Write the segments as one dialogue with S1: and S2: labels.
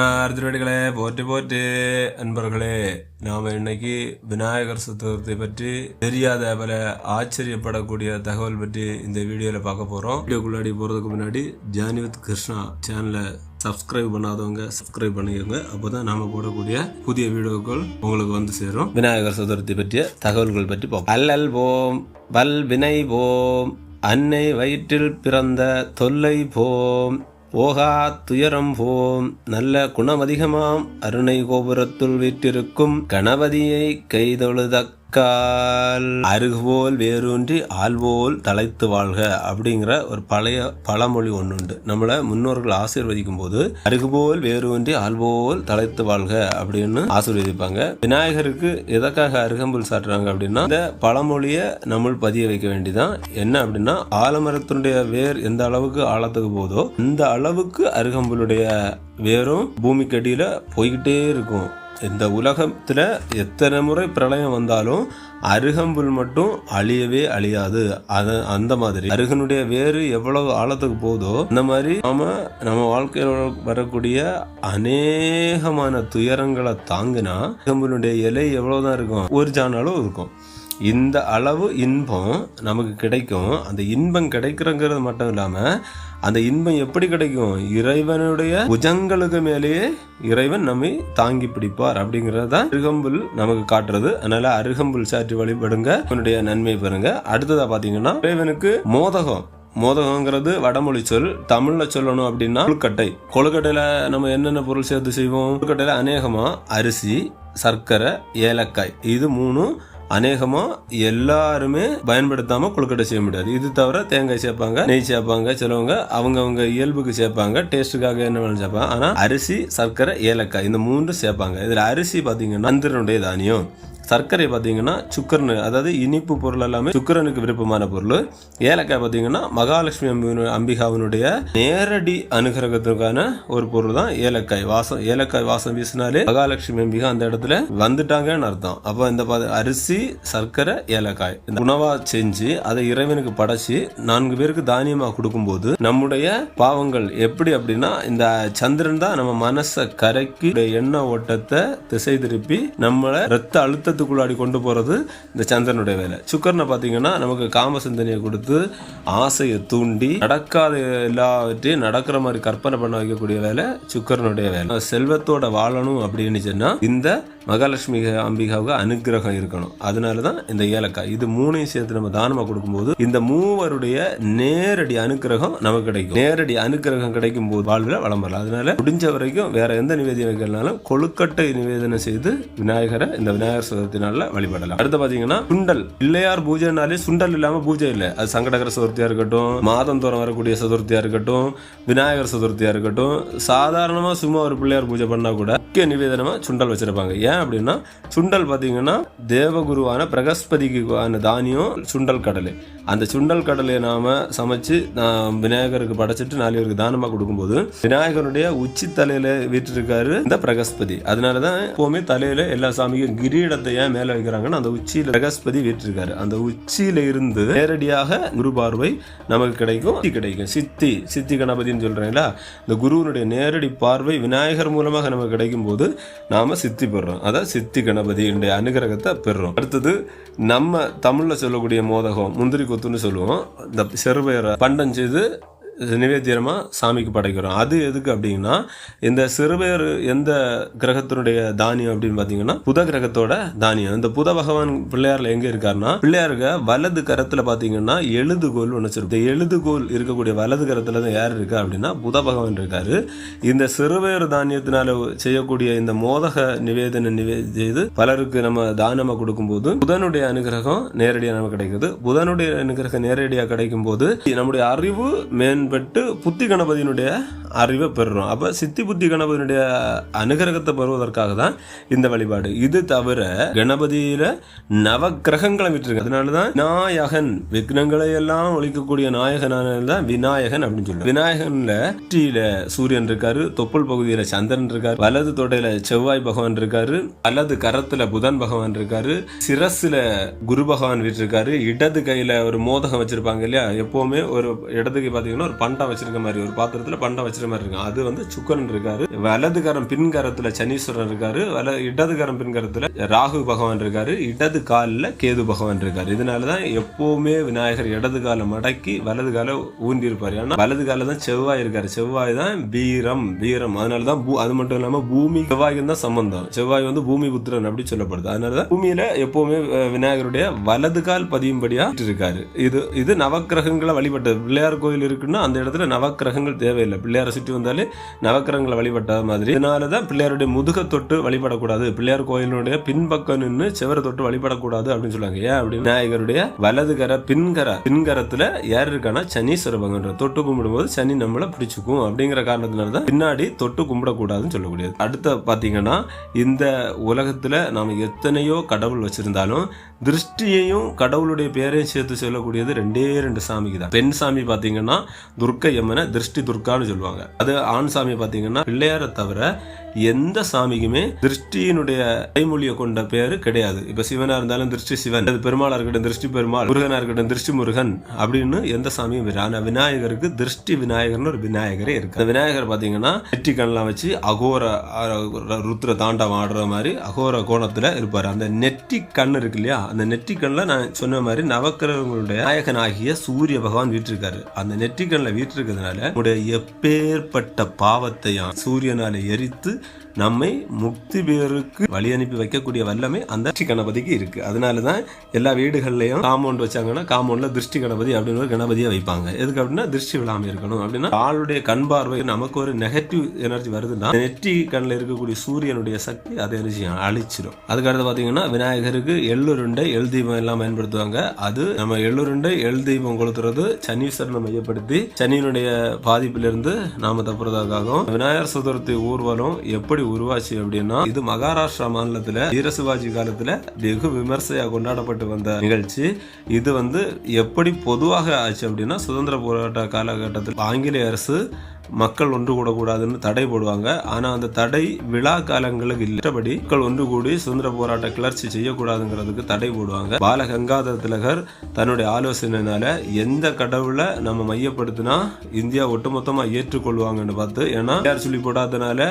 S1: அர்ஜுனடிகளே போற்றி போற்றி. அன்பர்களே நாம இன்னைக்கு விநாயகர் சதுர்த்தி பற்றி தெரியாத பல ஆச்சரியப்படக்கூடிய தகவல் பற்றி இந்த வீடியோல பார்க்க போறோம். வீடியோக்குள்ளாடி போறதுக்கு முன்னாடி ஜானிவத் கிருஷ்ணா சேனலை சப்ஸ்கிரைப் பண்ணாதவங்க சப்ஸ்கிரைப் பண்ணிக்கோங்க. அப்போதான் நாம போடக்கூடிய புதிய வீடியோக்கள் உங்களுக்கு வந்து சேரும். விநாயகர் சதுர்த்தி பற்றிய தகவல்கள் பற்றி பார்ப்போம். அல்லல் போம் வல் வினை போம் அன்னை வயிற்றில் பிறந்த தொல்லை போம் போகா துயரம் போம் நல்ல குணமதிகமாம். அருணை கோபுரத்துள் வீற்றிருக்கும் கணபதியை கைதொழுத கால் அருகுபோல் வேரூன்றி ஆள்வோல் தலைத்து வாழ்க அப்படிங்கிற ஒரு பழைய பழமொழி ஒன்று உண்டு. நம்மளை முன்னோர்கள் ஆசீர்வதிக்கும் போது அருகுபோல் வேரூன்றி ஆள்வோல் தலைத்து வாழ்க அப்படின்னு ஆசீர்வதிப்பாங்க. விநாயகருக்கு எதற்காக அருகம்புல் சாட்டுறாங்க அப்படின்னா இந்த பழமொழியை நம்ம பதிய வைக்க வேண்டிதான். என்ன அப்படின்னா ஆலமரத்தினுடைய வேர் எந்த அளவுக்கு ஆழத்துக்கு போதோ இந்த அளவுக்கு அருகம்புலுடைய வேரும் பூமிக்கு போய்கிட்டே இருக்கும். இந்த உலகத்துல எத்தனை முறை பிரளயம் வந்தாலும் அருகம்புல் மட்டும் அழியவே அழியாது. அது அந்த மாதிரி. அருகனுடைய வேறு எவ்வளவு ஆழத்துக்கு போதோ அந்த மாதிரி நாம நம்ம வாழ்க்கையில் வரக்கூடிய அநேகமான துயரங்களை தாங்கினா அருகம்புலுடைய இலை எவ்வளவுதான் இருக்கும்? ஒரு ஜானாலும் இருக்கும். இந்த அளவு இன்பம் நமக்கு கிடைக்கும். அந்த இன்பம் கிடைக்கிறங்கிறது மட்டும் இல்லாமல் அந்த இன்பம் எப்படி கிடைக்கும்? இறைவனுடைய புஜங்களுக்கு மேலேயே இறைவன் நம்மை தாங்கி பிடிப்பார் அப்படிங்கிறது தான் அருகம்புல் நமக்கு காட்டுறது. அதனால அருகம்புல் சாற்றி வழிபடுங்க. அவனுடைய நன்மை பெறுங்க. அடுத்ததாக பார்த்தீங்கன்னா இறைவனுக்கு மோதகம். மோதகங்கிறது வடமொழி சொல். தமிழ்ல சொல்லணும் அப்படின்னா கொழுக்கட்டை. கொழுக்கட்டையில நம்ம என்னென்ன பொருள் சேர்த்து செய்வோம்? கொழுக்கட்டையில அநேகமா அரிசி சர்க்கரை ஏலக்காய். இது மூணும் அநேகமா எல்லாருமே பயன்படுத்தாம கொழுக்கட்டை செய்ய முடியாது. இது தவிர தேங்காய் சேர்ப்பாங்க நெய் சேர்ப்பாங்க சிலவங்க அவங்கவுங்க இயல்புக்கு சேர்ப்பாங்க டேஸ்ட்டுக்காக என்ன வேணும் சேர்ப்பாங்க. ஆனா அரிசி சர்க்கரை ஏலக்காய் இந்த மூன்று சேர்ப்பாங்க. இதுல அரிசி பாத்தீங்கன்னா அந்திரனுடைய தானியம். சர்க்கரை பார்த்தீங்கன்னா சுக்கரன் அதாவது இனிப்பு பொருள் எல்லாமே சுக்கரனுக்கு விருப்பமான பொருள். ஏலக்காய் பார்த்தீங்கன்னா மகாலட்சுமி அம்பி அம்பிகாவினுடைய நேரடி அனுகிரகத்துக்கான ஒரு பொருள் தான் ஏலக்காய் வாசம். ஏலக்காய் வாசம் வீசினாலே மகாலட்சுமி அம்பிகா அந்த இடத்துல வந்துட்டாங்கன்னு அர்த்தம். அப்போ இந்த பா- அரிசி சர்க்கரை ஏலக்காய் இந்த உணவாக செஞ்சு அதை இறைவனுக்கு படைச்சி நான்கு பேருக்கு தானியமாக கொடுக்கும்போது நம்முடைய பாவங்கள் எப்படி அப்படின்னா இந்த சந்திரன் தான் நம்ம மனசை கரைக்கி எண்ண ஓட்டத்தை திசை திருப்பி நம்மளை ரத்த அழுத்த அழுத்தத்துக்குள்ளாடி கொண்டு போறது இந்த சந்திரனுடைய வேலை. சுக்கரனை பார்த்தீங்கன்னா நமக்கு காம சிந்தனையை கொடுத்து ஆசையை தூண்டி நடக்காத எல்லாவற்றையும் நடக்கிற மாதிரி கற்பனை பண்ண வைக்கக்கூடிய வேலை சுக்கரனுடைய வேலை. செல்வத்தோட வாழணும் அப்படின்னு சொன்னா இந்த மகாலட்சுமி அம்பிகாவுக்கு அனுக்கிரகம் இருக்கணும். அதனால தான் இந்த ஏலக்காய். இது மூணையும் சேர்த்து நம்ம தானமாக கொடுக்கும்போது இந்த மூவருடைய நேரடி அனுக்கிரகம் நமக்கு கிடைக்கும். நேரடி அனுக்கிரகம் கிடைக்கும் போது வாழ்வில் வளம் வரலாம். அதனால முடிஞ்ச வரைக்கும் வேற எந்த நிவேதியம் வைக்கிறனாலும் கொழுக்கட்டை நிவேதனம் செய்து விநாயகரை இந்த விநாயகர் சதுர்த்தி வழிபடலாம். அடுத்து பார்த்தீங்கன்னா சுண்டல். பிள்ளையார் பூஜைனாலே சுண்டல் இல்லாமல் பூஜை இல்லை. அது சங்கடகர சதுர்த்தியாக இருக்கட்டும் மாதம் தோறும் வரக்கூடிய சதுர்த்தியாக இருக்கட்டும் விநாயகர் சதுர்த்தியாக இருக்கட்டும் சாதாரணமாக சும்மா ஒரு பிள்ளையார் பூஜை பண்ணால் கூட முக்கிய நிவேதனமாக சுண்டல் வச்சிருப்பாங்க. ஏன் அப்படின்னா சுண்டல் பாத்தீங்கன்னா தேவகுருவான பிரகஸ்பதிக்கு தானியம் சுண்டல் கடலை. அந்த சுண்டல் கடலையை நாம் சமைச்சு நான் விநாயகருக்கு படைச்சிட்டு நாலு பேருக்கு கொடுக்கும்போது விநாயகருடைய உச்சி தலையில் வீட்டிருக்காரு இந்த பிரகஸ்பதி. அதனால தான் எப்போவுமே தலையில் எல்லா சாமிக்கும் கிரீடத்தை ஏன் மேலே வைக்கிறாங்கன்னா அந்த உச்சியில் பிரகஸ்பதி வீற்றிருக்காரு. அந்த உச்சியில் இருந்து நேரடியாக குரு பார்வை நமக்கு கிடைக்கும் கிடைக்கும். சித்தி சித்தி கணபதினு சொல்கிறீங்களா இந்த குருவனுடைய நேரடி பார்வை விநாயகர் மூலமாக நமக்கு கிடைக்கும் போது நாம் சித்தி பெறுறோம். அதான் சித்தி கணபதியினுடைய அனுகிரகத்தை பெறுறோம். அடுத்தது நம்ம தமிழில் சொல்லக்கூடிய மோதகம் முந்திரி கொத்துன்னு சொல்லுவோம். இந்த செருபெயரை பண்டம் செய்து நிவேத்தியமாக சாமிக்கு படைக்கிறோம். அது எதுக்கு அப்படின்னா இந்த சிறுவேறு எந்த கிரகத்தினுடைய தானியம் அப்படின்னு பார்த்தீங்கன்னா புத கிரகத்தோட தானியம். இந்த புத பகவான் பிள்ளையாரில் எங்கே இருக்காருன்னா பிள்ளையாருக்க வலது கரத்தில் பார்த்தீங்கன்னா எழுதுகோல் ஒன்று வச்சிருக்கும் இந்த எழுதுகோல் இருக்கக்கூடிய வலது கரத்தில் தான் யார் இருக்கா அப்படின்னா புத பகவான் இருக்காரு. இந்த சிறுவேறு தானியத்தினால செய்யக்கூடிய இந்த மோதக நிவேதன நிவேதி செய்து பலருக்கு நம்ம தானமாக கொடுக்கும்போது புதனுடைய அனுகிரகம் நேரடியாக நமக்கு கிடைக்குது. புதனுடைய அனுகிரகம் நேரடியாக கிடைக்கும் போது நம்முடைய அறிவு பின்பட்டு புத்தி கணபதியினுடைய அறிவை பெறுறோம். அப்ப சித்தி புத்தி கணபதியினுடைய அனுகிரகத்தை பெறுவதற்காக தான் இந்த வழிபாடு. இது தவிர கணபதியில நவ கிரகங்களை விட்டுருக்கு அதனாலதான் விநாயகன் விக்னங்களை எல்லாம் ஒழிக்கக்கூடிய நாயகனான தான் விநாயகன் அப்படின்னு சொல்லுவோம் விநாயகன்ல டீல சூரியன் இருக்காரு தொப்புள் பகுதியில சந்திரன் இருக்காரு வலது தொடையில செவ்வாய் பகவான் இருக்காரு வலது கரத்துல புதன் பகவான் இருக்காரு சிரஸ்ல குரு பகவான் வீட்டிருக்காரு இடது கையில ஒரு மோதகம் வச்சிருப்பாங்க இல்லையா? எப்பவுமே ஒரு இடது கை பாத்தீங்கன்னா ஒரு பண்டம் வச்சிருக்க மாதிரி ஒரு பாத்திரத்துல பண்டம் வச்சிருக்க மாதிரி இருக்கும். அது வந்து சுக்கரன் இருக்காரு. வலதுகரம் பின்கரத்துல சனீஸ்வரன் இருக்காரு. வல இடதுகரம் பின்கரத்துல ராகு பகவான் இருக்காரு. இடது காலில் கேது பகவான் இருக்காரு. இதனாலதான் எப்பவுமே விநாயகர் இடது காலை மடக்கி வலது காலை ஊண்டி இருப்பார் ஏன்னா வலது கால தான் செவ்வாய் இருக்காரு. செவ்வாய் தான் வீரம் வீரம். அதனாலதான் பூ- அது மட்டும் இல்லாம பூமி செவ்வாய்க்கு தான் சம்பந்தம். செவ்வாய் வந்து பூமி புத்திரன் அப்படி சொல்லப்படுது. அதனாலதான் பூமியில எப்பவுமே விநாயகருடைய வலது கால் பதியும்படியா இருக்காரு. இது இது நவக்கிரகங்களை வழிபட்டது. பிள்ளையார் கோயில் இருக்குன்னா அந்த இடத்துல நவக்கிரகங்கள் தேவையில்லை. பிள்ளையாரை சுற்றி வந்தாலே நவக்கிரகங்களை வழிபட்ட மாதிரி. இதனாலதான் பிள்ளையாருடைய முதுக தொட்டு வழிபடக்கூடாது. பிள்ளையார் கோயிலுடைய பின்பக்கம் நின்று செவரை தொட்டு வழிபடக்கூடாது அப்படின்னு சொல்லுவாங்க. ஏன் அப்படின்னு விநாயகருடைய வலதுகர பின்கர பின்கரத்தில் யார் இருக்கானா சனீஸ்வர பகவான் தொட்டு கும்பிடும்போது சனி நம்மளை பிடிச்சிக்கும் அப்படிங்கிற காரணத்தினால தான் பின்னாடி தொட்டு கும்பிடக்கூடாதுன்னு சொல்லக்கூடியது. அடுத்த பார்த்தீங்கன்னா இந்த உலகத்தில் நாம் எத்தனையோ கடவுள் வச்சிருந்தாலும் திருஷ்டியையும் கடவுளுடைய பேரையும் சேர்த்து சொல்லக்கூடியது ரெண்டே ரெண்டு சாமிக்கு தான் பெண் சாமி பார்த்தீங்கன்னா துர்க்கை அம்மனை திருஷ்டி துர்கான்னு சொல்லுவாங்க. அது ஆண் சாமி பாத்தீங்கன்னா பிள்ளையாரை தவிர எந்த சாமிக்குமே திருஷ்டியினுடைய கைமொழியை கொண்ட பேரு கிடையாது. இப்ப சிவனா இருந்தாலும் திருஷ்டி சிவன் அது பெருமாளா இருக்கட்டும் திருஷ்டி பெருமாள் முருகனா இருக்கட்டும் திருஷ்டி முருகன் அப்படின்னு எந்த சாமியும் ஆனா விநாயகருக்கு திருஷ்டி விநாயகர்னு ஒரு விநாயகரே இருக்கு. அந்த விநாயகர் பாத்தீங்கன்னா நெற்றி கண்ணெல்லாம் வச்சு அகோர ருத்ர தாண்டவம் ஆடுற மாதிரி அகோர கோணத்துல இருப்பாரு. அந்த நெற்றி கண் இருக்கு இல்லையா? அந்த நெற்றி கண்ணில் நான் சொன்ன மாதிரி நவக்கிரகங்களுடைய நாயகனாகிய சூரிய பகவான் வீட்டிருக்காரு அந்த நெற்றி கண்ணில் வீட்டிருக்கிறதுனால உடைய எப்பேற்பட்ட பாவத்தையும் சூரியனால எரித்து நம்மை முக்தி பேருக்கு வழி அனுப்பி வைக்கக்கூடிய வல்லமை அந்த திருஷ்டி கணபதிக்கு இருக்கு. அதனால தான் எல்லா வீடுகள்லையும் காம்பவுண்ட் வச்சாங்கன்னா காம்பவுண்ட்ல திருஷ்டி கணபதி அப்படின்னு ஒரு கணபதியை வைப்பாங்க. எதுக்கு அப்படின்னா திருஷ்டி விழாம இருக்கணும். அப்படின்னா ஆளுடைய கண் பார்வை நமக்கு ஒரு நெகட்டிவ் எனர்ஜி வருதுன்னா நெற்றி கண்ணில் இருக்கக்கூடிய சூரியனுடைய சக்தி அதை எனர்ஜி அழிச்சிடும் அதுக்கடுத்து பார்த்தீங்கன்னா விநாயகருக்கு எள்ளுருண்டை எள் தீபம் எல்லாம் பயன்படுத்துவாங்க. அது நம்ம எள்ளுருண்டை எள் தீபம் கொளுத்துறது சனீஸ்வரனை மையப்படுத்தி சனியினுடைய பாதிப்பிலிருந்து நாம தப்புறதுக்காகவும் விநாயகர் சதுர்த்தி ஊர்வலம் எப்படி உருவாச்சு அப்படின்னா இது மகாராஷ்டிரா மாநிலத்துல வீரசிவாஜி காலத்துல வெகு விமர்சையா கொண்டாடப்பட்டு வந்த நிகழ்ச்சி. இது வந்து எப்படி பொதுவாக ஆச்சு அப்படின்னா சுதந்திர போராட்ட காலகட்டத்தில் ஆங்கிலேய அரசு மக்கள் ஒன்று கூடக்கூடாதுன்னு தடை போடுவாங்க. ஆனா அந்த தடை விழா காலங்களுக்கு இல்லபடி மக்கள் ஒன்று கூடி சுதந்திர போராட்ட கிளர்ச்சி செய்யக்கூடாதுங்கிறதுக்கு தடை போடுவாங்க. பால கங்காதர திலகர் தன்னுடைய ஆலோசனையினால எந்த கடவுளை நம்ம மையப்படுத்தினா இந்தியா ஒட்டுமொத்தமாக ஏற்றுக்கொள்வாங்கன்னு பார்த்து ஏன்னா யார் சொல்லி போடாதனால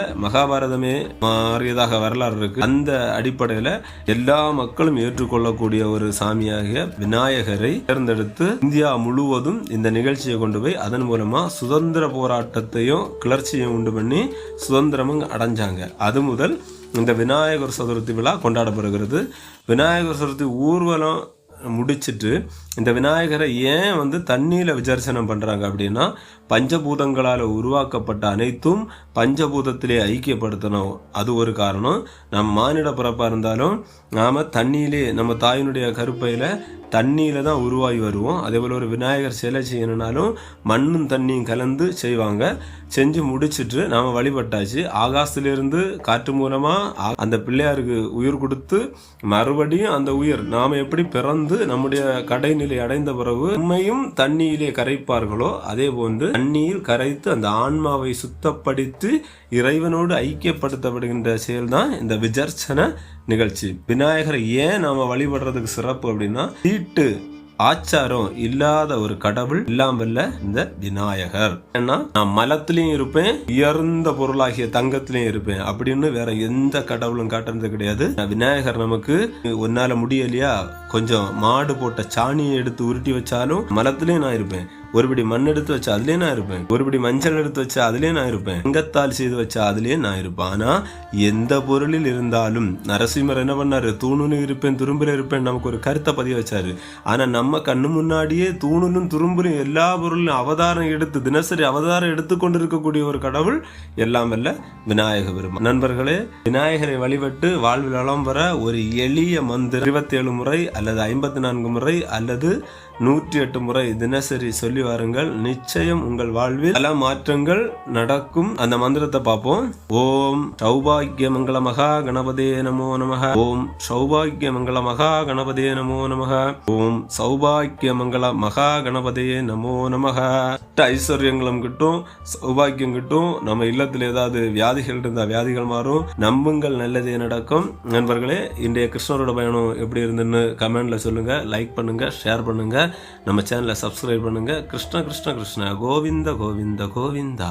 S1: மகாபாரதமே மாறியதாக வரலாறு இருக்கு. அந்த அடிப்படையில எல்லா மக்களும் ஏற்றுக்கொள்ளக்கூடிய ஒரு சாமியாகிய விநாயகரை தேர்ந்தெடுத்து இந்தியா முழுவதும் இந்த நிகழ்ச்சியை கொண்டு போய் அதன் மூலமா சுதந்திர போராட்டத்தையும் கிளர்ச்சியும் உண்டு பண்ணி சுதந்திரமும் அடைஞ்சாங்க. அது முதல் இந்த விநாயகர் சதுர்த்தி விழா கொண்டாடப்படுகிறது. விநாயகர் சதுர்த்தி ஊர்வலம் முடிச்சிட்டு இந்த விநாயகரை ஏன் வந்து தண்ணியில் விசர்சனம் பண்ணுறாங்க அப்படின்னா பஞ்சபூதங்களால் உருவாக்கப்பட்ட அனைத்தும் பஞ்சபூதத்திலே ஐக்கியப்படுத்தணும். அது ஒரு காரணம். நம் மானிட பிறப்பாக இருந்தாலும் நாம் தண்ணியிலே நம்ம தாயினுடைய கருப்பையில் தண்ணியில் தான் உருவாகி வருவோம். அதே போல் ஒரு விநாயகர் சிலை செய்யணுனாலும் மண்ணும் தண்ணியும் கலந்து செய்வாங்க. செஞ்சு முடிச்சிட்டு நாம் வழிபட்டாச்சு. ஆகாசத்துலேருந்து காற்று மூலமாக அந்த பிள்ளையாருக்கு உயிர் கொடுத்து மறுபடியும் அந்த உயிர் நாம் எப்படி பிறந்து நம்முடைய கடைநிலை அடைந்த பிறகு உண்மையும் தண்ணியிலே கரைப்பார்களோ அதே போன்று தண்ணீர் கரைத்து அந்த ஆன்மாவை சுத்தப்படுத்தி இறைவனோடு ஐக்கியப்படுத்தப்படுகின்ற செயல்தான் இந்த விஜர்சன நிகழ்ச்சி. விநாயகரை ஏன் நாம வழிபடுறதுக்கு சிறப்பு அப்படின்னா தீட்டு ஆச்சாரம் இல்லாத ஒரு கடவுள் இல்லாமல்ல இந்த விநாயகர். ஏன்னா நான் மலத்திலையும் இருப்பேன் உயர்ந்த பொருளாகிய தங்கத்திலையும் இருப்பேன். அப்படின்னு வேற எந்த கடவுளும் காட்டுறது கிடையாது. விநாயகர் நமக்கு உன்னால முடியலையா? கொஞ்சம் மாடு போட்ட சாணியை எடுத்து உருட்டி வச்சாலும் மலத்திலையும் நான் இருப்பேன். ஒருபடி மண் எடுத்து வச்சா அதுலயே நான் இருப்பேன். ஒருபடி மஞ்சள் எடுத்து வச்சா அதுலயே நான் இருப்பேன். தங்கத்தால் செய்து வச்சா அதுலயே நான் இருப்பேன். ஆனா எந்த பொருளில் இருந்தாலும் நரசிம்மர் என்ன பண்ணாரு? தூணுன்னு இருப்பேன் துரும்புல இருப்பேன் நமக்கு ஒரு கருத்தை பதிய வச்சாரு. ஆனா நம்ம கண்ணு முன்னாடியே தூணுலும் துரும்புலும் எல்லா பொருளும் அவதாரம் எடுத்து தினசரி அவதாரம் எடுத்துக்கொண்டு இருக்கக்கூடிய ஒரு கடவுள் எல்லாம் வல்ல விநாயக பெருமான். நண்பர்களே விநாயகரை வழிபட்டு வாழ்வில் வளம் வர ஒரு எளிய மந்திரம் இருபத்தி ஏழு முறை அல்லது ஐம்பத்தி நான்கு முறை அல்லது நூற்றி எட்டு முறை தினசரி சொல்லி வாருங்கள். நிச்சயம் உங்கள் வாழ்வில் பல மாற்றங்கள் நடக்கும். அந்த மந்திரத்தை பார்ப்போம். ஓம் சௌபாகிய மங்கள மகா கணபதே நமோ நமக. ஓம் சௌபாகிய மங்கள மகா கணபதே நமோ நமக. ஓம் சௌபாகிய மங்கள மகா கணபதே நமோ நமக. ஐஸ்வர்யங்களும் கிட்டும் சௌபாகியம் கிட்டும் நம்ம இல்லத்தில் ஏதாவது வியாதிகள் இருந்தால் வியாதிகள் மாறும். நம்புங்கள் நல்லதே நடக்கும். நண்பர்களே இன்றைய கிருஷ்ணரோட பயணம் எப்படி இருந்துன்னு கமெண்ட்ல சொல்லுங்க லைக் பண்ணுங்க ஷேர் பண்ணுங்க. நம்ம சேனலை சப்ஸ்கிரைப் பண்ணுங்க. கிருஷ்ண கிருஷ்ண கிருஷ்ண கோவிந்த கோவிந்த கோவிந்தா